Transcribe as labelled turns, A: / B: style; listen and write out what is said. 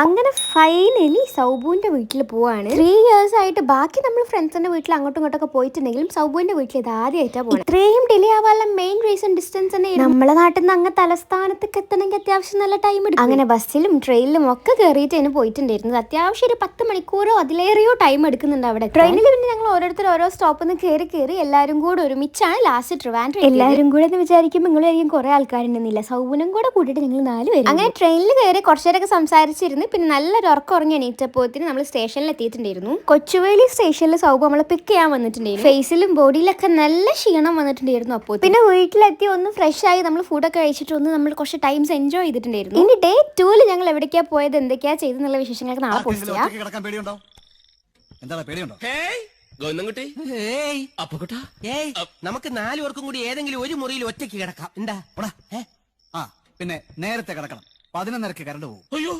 A: അങ്ങനെ ഫൈനലി സൗബുവിന്റെ വീട്ടിൽ പോവാണ്. ത്രീ ഇയേഴ്സ് ആയിട്ട് ബാക്കി നമ്മൾ ഫ്രണ്ട്സിന്റെ വീട്ടിൽ അങ്ങോട്ടും ഇങ്ങോട്ടൊക്കെ പോയിട്ടുണ്ടെങ്കിലും സൗബുവിന്റെ വീട്ടിൽ ഇത് ആദ്യമായിട്ടാണ് പോകുന്നത് ഇത്രയും ഡിലേ ആവാനുള്ള മെയിൻ റീസൺ ഡിസ്റ്റൻസ് തന്നെ നമ്മളെ നാട്ടിൽ നിന്ന് അങ്ങ് തലസ്ഥാനത്തേക്ക് എത്തണമെങ്കിൽ അത്യാവശ്യം നല്ല ടൈം എടുക്കും. അങ്ങനെ ബസ്സിലും ട്രെയിനിലും ഒക്കെ കയറിയിട്ട് തന്നെ പോയിട്ടുണ്ടായിരുന്നത്. അത്യാവശ്യം ഒരു പത്ത് മണിക്കൂറോ അതിലേറെയോ ടൈം എടുക്കുന്നുണ്ട് അവിടെ ട്രെയിനിൽ പിന്നെ ഞങ്ങൾ ഓരോരുത്തർ ഓരോ സ്റ്റോപ്പിൽ നിന്ന് കയറി കയറി എല്ലാവരും കൂടെ ഒരുമിച്ചാണ് ലാസ്റ്റ് ട്രിവാൻഡ്രം എല്ലാവരും കൂടെ എന്ന് വിചാരിക്കുമ്പോൾ നിങ്ങളായിരിക്കും കുറെ ആൾക്കാരുണ്ടെന്നില്ല. സൗബുനും കൂടെ കൂട്ടിയിട്ട് നിങ്ങൾ നാല് പേര് അങ്ങനെ ട്രെയിനിൽ കയറി കുറച്ചേരൊക്കെ സംസാരിച്ചിരുന്ന്. പിന്നെ നല്ലൊരു ഉറക്കം ഉറങ്ങി എണീറ്റപ്പോത്തിന് നമ്മൾ സ്റ്റേഷനിൽ എത്തിയിട്ടുണ്ടായിരുന്നു കൊച്ചുവേലി സ്റ്റേഷനിൽ സൗബ് നമ്മൾ പിക്ക് ചെയ്യാൻ വന്നിട്ടുണ്ടായിരുന്നു. ഫേസിലും ബോഡിയിലൊക്കെ നല്ല ക്ഷീണം വന്നിട്ടുണ്ടായിരുന്നു അപ്പോൾ പിന്നെ വീട്ടിലെത്തി ഒന്ന് ഫ്രഷ് ആയി നമ്മൾ ഫുഡൊക്കെ കഴിച്ചിട്ട് ഒന്ന് നമ്മൾ കുറച്ച് ടൈംസ് എൻജോയ് ചെയ്തിട്ടുണ്ടായിരുന്നു. ഇനി ഡേ ടൂവിൽ ഞങ്ങൾ എവിടേക്കാ പോയത് എന്തൊക്കെയാ ചെയ്തെന്നുള്ള വിശേഷങ്ങൾക്ക് നാളെ പോസ്റ്റ് ചെയ്യാം.
B: എന്താണ് പേടിയുണ്ടോ?
C: നമുക്ക് നാലു പേർക്കും കൂടി ഏതെങ്കിലും ഒരു മുറിയിൽ ഒറ്റയ്ക്ക് കിടക്കാം. എന്താ?
B: പോടാ. ആ പിന്നെ നേരത്തെ കിടക്കണം. പതിനൊന്നരക്ക് കരണ്ട് പോകും
D: അയ്യോ.